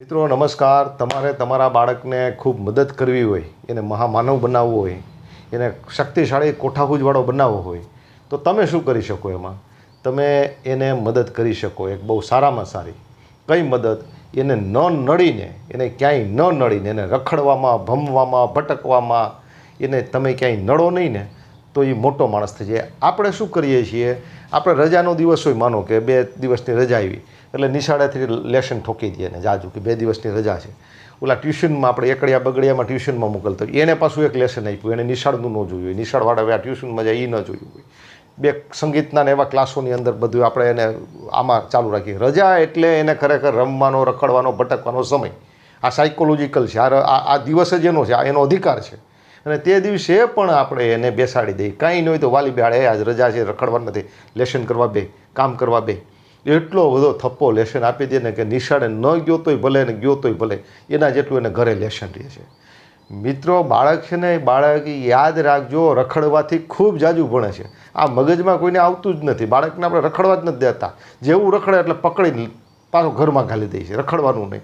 મિત્રો, નમસ્કાર. તમારે તમારા બાળકને ખૂબ મદદ કરવી હોય, એને મહામાનવ બનાવવો હોય, એને શક્તિશાળી કોઠાકૂજવાળો બનાવવો હોય, તો તમે શું કરી શકો એમાં? તમે એને મદદ કરી શકો, એક બહુ સારામાં સારી. કઈ મદદ? એને ન નડીને એને ક્યાંય ન નડીને એને રખડવામાં, ભમવામાં, ભટકવામાં, એને તમે ક્યાંય નડો નહીં ને, તો એ મોટો માણસ થઈ જાય. આપણે શું કરીએ છીએ? આપણે રજાનો દિવસ હોય, માનો કે બે દિવસની રજા આવી, એટલે નિશાળેથી લેશન ઠોકી દઈએ ને જાજુ કે બે દિવસની રજા છે. ઓલા ટ્યુશનમાં આપણે એકડિયા બગડિયામાં ટ્યુશનમાં મોકલતો એને પાછું એક લેસન આપ્યું, એને નિશાળનું ન જોયું હોય. નિશાળવાળા હવે આ ટ્યુશનમાં જાય એ ન જોયું હોય. બે સંગીતના ને એવા ક્લાસોની અંદર બધું આપણે એને આમાં ચાલુ રાખીએ. રજા એટલે એને ખરેખર રમવાનો, રખડવાનો, ભટકવાનો સમય. આ સાયકોલોજીકલ છે. આ આ દિવસ જ એનો છે. આ એનો અધિકાર છે. અને તે દિવસે પણ આપણે એને બેસાડી દઈએ. કાંઈ ન હોય તો વાલી બેહાડે આજ રજા છે રખડવા નથી. લેશન કરવા બે, કામ કરવા બે. એટલો બધો થપ્પો લેશન આપી દે ને કે નિશાળે ન ગયો તોય ભલે ને ગયો તોય ભલે. એના જેટલું એને ઘરે લેશન રહે છે. મિત્રો, બાળક છે ને, બાળક યાદ રાખજો, રખડવાથી ખૂબ જાજુ ભણે છે. આ મગજમાં કોઈને આવતું જ નથી. બાળકને આપણે રખડવા જ નથી દેતા. જેવું રખડે એટલે પકડી પાછો ઘરમાં ઘાલી દે છે. રખડવાનું નહીં.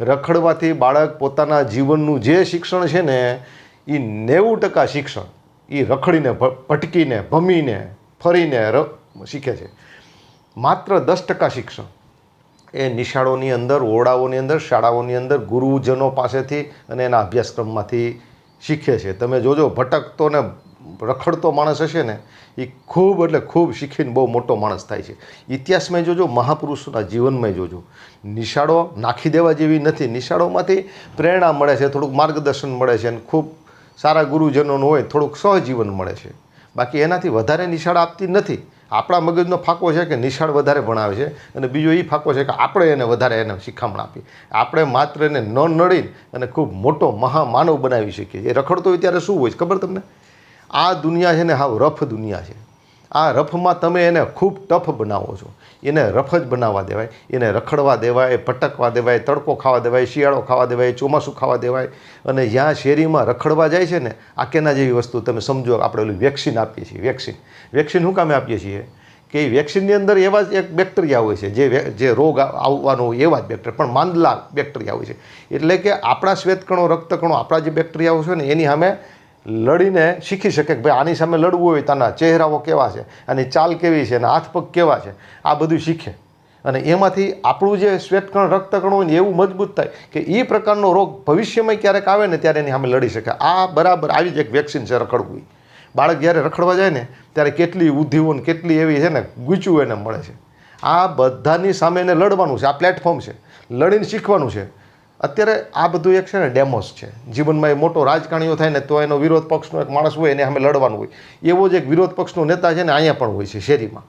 રખડવાથી બાળક પોતાના જીવનનું જે શિક્ષણ છે ને એ નેવું ટકા શિક્ષણ એ રખડીને ભટકીને, ભમીને, ફરીને શીખે છે. માત્ર દસ ટકા શિક્ષણ. એ નિશાળોની અંદર, ઓરડાઓની અંદર, શાળાઓની અંદર ગુરુજનો પાસેથી અને એના અભ્યાસક્રમમાંથી શીખે છે. તમે જોજો, ભટકતો ને રખડતો માણસ હશે ને એ ખૂબ એટલે ખૂબ શીખીને બહુ મોટો માણસ થાય છે. ઇતિહાસમાં જોજો, મહાપુરુષોના જીવનમાં જોજો. નિશાળો નાખી દેવા જેવી નથી. નિશાળોમાંથી પ્રેરણા મળે છે, થોડુંક માર્ગદર્શન મળે છે અને ખૂબ સારા ગુરુજનોનું હોય, થોડુંક સહજીવન મળે છે. બાકી એનાથી વધારે નિશાળ આપતી નથી. આપણા મગજનો ફાંકો છે કે નિશાળ વધારે ભણાવે છે અને બીજો એ ફાંકો છે કે આપણે એને વધારે એને શિખામણ આપીએ. આપણે માત્ર એને ન નડી અને ખૂબ મોટો મહામાનવ બનાવી શકીએ એ રખડતો હોય ત્યારે શું હોય છે ખબર તમને? આ દુનિયા છે ને, હાવ રફ દુનિયા છે. આ રફમાં તમે એને ખૂબ ટફ બનાવો છો. એને રફ જ બનાવવા દેવાય. એને રખડવા દેવાય ભટકવા દેવાય, તડકો ખાવા દેવાય, શિયાળો ખાવા દેવાય, ચોમાસું ખાવા દેવાય. અને જ્યાં શેરીમાં રખડવા જાય છે ને, આ કેના જેવી વસ્તુ તમે સમજો, આપણે ઓલું વેક્સિન આપીએ છીએ, વેક્સિન. વેક્સિન શું કામે આપીએ છીએ? કે એ વેક્સિનની અંદર એવા જ એક બેક્ટેરિયા હોય છે, જે જે રોગ આવવાનો હોય એવા જ બેક્ટેરિયા, પણ માંદલા બેક્ટેરિયા હોય છે. એટલે કે આપણા શ્વેતકણો, રક્તકણો, આપણા જે બેક્ટેરિયાઓ છે ને, એની સામે લડીને શીખી શકે કે ભાઈ આની સામે લડવું હોય તાના ચહેરાઓ કેવા છે, આની ચાલ કેવી છે અને હાથ પગ કેવા છે, આ બધું શીખે. અને એમાંથી આપણું જે શ્વેતકણ, રક્તકણ હોય ને એવું મજબૂત થાય કે એ પ્રકારનો રોગ ભવિષ્યમાં ક્યારેક આવે ને ત્યારે એની સામે લડી શકે. આ બરાબર આવી જ એક વેક્સિન છે રખડવું. બાળક જ્યારે રખડવા જાય ને ત્યારે કેટલી ઉદ્ધિઓ ને કેટલી એવી છે ને ગૂંચવું એને મળે છે. આ બધાની સામે એને લડવાનું છે, આ પ્લેટફોર્મ છે. લડીને શીખવાનું છે. અત્યારે આ બધું એક છે ને ડેમોસ છે. જીવનમાં એ મોટો રાજકારણીઓ થાય ને તો એનો વિરોધ પક્ષનો એક માણસ હોય એને સામે લડવાનું હોય. એવો જ એક વિરોધ પક્ષનો નેતા છે ને અહીંયા પણ હોય છે શેરીમાં.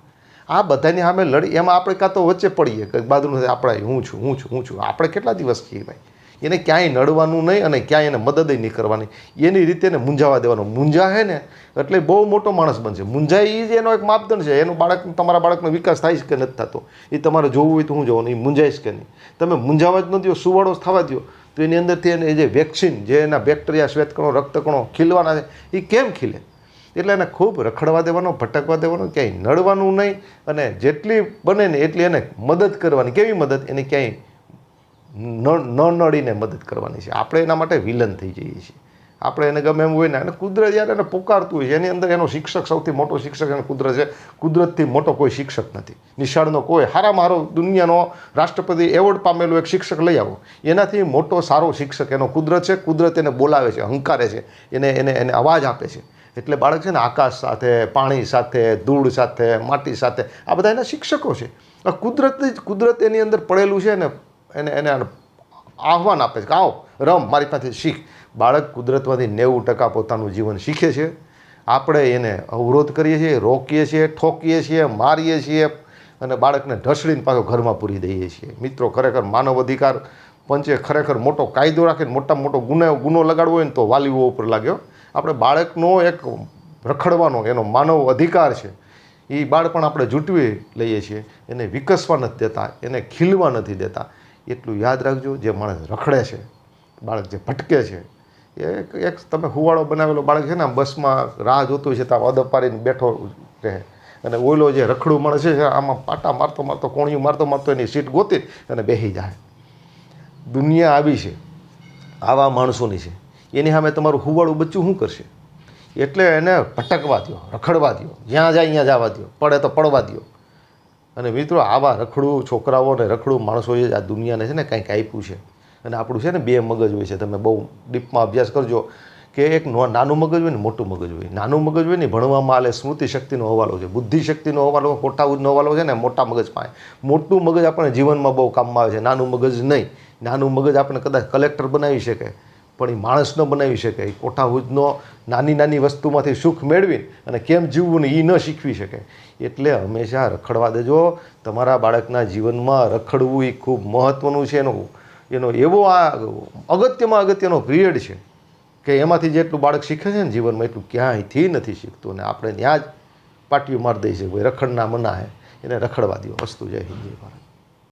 આ બધાની સામે લડી, એમાં આપણે કાં તો વચ્ચે પડીએ કે બાજુનું આપણે હું છું હું છું હું છું. આપણે કેટલા દિવસ છીએ ભાઈ? એને ક્યાંય નડવાનું નહીં અને ક્યાંય એને મદદ નહીં કરવાની. એની રીતે એને મૂંઝાવા દેવાનો. મૂંઝાહે ને એટલે બહુ મોટો માણસ બનશે. મૂંઝાય એ જ એનો એક માપદંડ છે. એનું બાળક, તમારા બાળકનો વિકાસ થાય છે કે નથી થતો? એ તમારે જોવું હોય તો હું જોવાનું એ મૂંઝાઈશ કે નહીં? તમે મૂંઝાવા જ ન દો સુવાળો થવા દો તો એની અંદરથી એને જે વેક્સિન, જે એના બેક્ટેરિયા, શ્વેતકણો, રક્તકણો ખીલવાના છે એ કેમ ખીલે? એટલે એને ખૂબ રખડવા દેવાનો, ભટકવા દેવાનો, ક્યાંય નડવાનું નહીં અને જેટલી બને ને એટલી એને મદદ કરવાની. કેવી મદદ? એને ક્યાંય ન નડીને મદદ કરવાની છે. આપણે એના માટે વિલન થઈ જઈએ છીએ. આપણે એને ગમે એમ હોય ને અને કુદરત જ્યારે એને પોકારતું હોય છે. એની અંદર એનો શિક્ષક સૌથી મોટો શિક્ષક એને કુદરત છે. કુદરતથી મોટો કોઈ શિક્ષક નથી. નિશાળનો કોઈ. હારામાં હારો દુનિયાનો રાષ્ટ્રપતિ એવોર્ડ પામેલો એક શિક્ષક લઈ આવો. એનાથી મોટો સારો શિક્ષક એનો કુદરત છે. કુદરત એને બોલાવે છે, હંકારે છે. એને એને એને અવાજ આપે છે. એટલે બાળક છે ને આકાશ સાથે, પાણી સાથે, ધૂળ સાથે, માટી સાથે આ બધા એના શિક્ષકો છે. આ કુદરત જ કુદરત એની અંદર પડેલું છે ને એને એને આહવાન આપે છે કે આવો, રમ, મારી પાસે શીખ. બાળક કુદરતમાંથી નેવું ટકા પોતાનું જીવન શીખે છે. આપણે એને અવરોધ કરીએ છીએ, રોકીએ છીએ, ઠોકીએ છીએ, મારીએ છીએ અને બાળકને ઢસડીને પાછો ઘરમાં પૂરી દઈએ છીએ. મિત્રો, ખરેખર માનવ અધિકાર પંચે ખરેખર મોટો કાયદો રાખીને મોટામાં મોટો ગુનો ગુનો લગાડવો હોય ને તો વાલીઓ ઉપર લાગ્યો. આપણે બાળકનો એક રખડવાનો એનો માનવ અધિકાર છે. એ બાળપણ આપણે જૂટવી લઈએ છીએ. એને વિકસવા નથી દેતા, એને ખીલવા નથી દેતા. એટલું યાદ રાખજો, જે માણસ રખડે છે, બાળક જે ભટકે છે, એ એક તમે હુવાળો બનાવેલો બાળક છે ને બસમાં રાહ જોતું છે ત્યાં અદપારીને બેઠો રહે. અને ઓઈલો જે રખડું માણસ છે, આમાં પાટા મારતો મારતો, કોણિયું મારતો મારતો એની સીટ ગોતી અને બેસી જાય. દુનિયા આવી છે, આવા માણસોની છે. એની સામે તમારું હુવાળું બચ્ચું શું કરશે? એટલે એને ભટકવા દો રખડવા દો જ્યાં જાય, ત્યાં જવા દો પડે તો પડવા દો અને મિત્રો આવા રખડું છોકરાઓ અને રખડું માણસોએ આ દુનિયાને છે ને કંઈક આપ્યું છે. અને આપણું છે ને બે મગજ હોય છે. તમે બહુ ડીપમાં અભ્યાસ કરજો કે એક નાનું મગજ હોય ને મોટું મગજ હોય. નાનું મગજ હોય ને ભણવામાં આલે સ્મૃતિ શક્તિનો હવાલો છે. બુદ્ધિ શક્તિનો હવાલો ખોટા ઉજનો હવાલો છે ને મોટા મગજ પાસે. મોટું મગજ આપણને જીવનમાં બહુ કામમાં આવે છે. નાનું મગજ નહીં. નાનું મગજ આપણે કદાચ કલેક્ટર બનાવી શકે. પણ એ માણસ ન બનાવી શકે, એ કોઠા હુજનો નાની નાની વસ્તુમાંથી સુખ મેળવીને અને કેમ જીવવું ને એ ન શીખવી શકે. એટલે હંમેશા રખડવા દેજો. તમારા બાળકના જીવનમાં રખડવું એ ખૂબ મહત્ત્વનું છે એનો એનો એવો આ અગત્યમાં અગત્યનો પિરિયડ છે કે એમાંથી જેટલું બાળક શીખે છે ને જીવનમાં એટલું ક્યાંયથી નથી શીખતું. અને આપણે ત્યાં જ પાટિયું મારી દઈએ છીએ ભાઈ રખડના મના હે, એને રખડવા દો વસ્તુ જય હિન્દ, જય ભારત.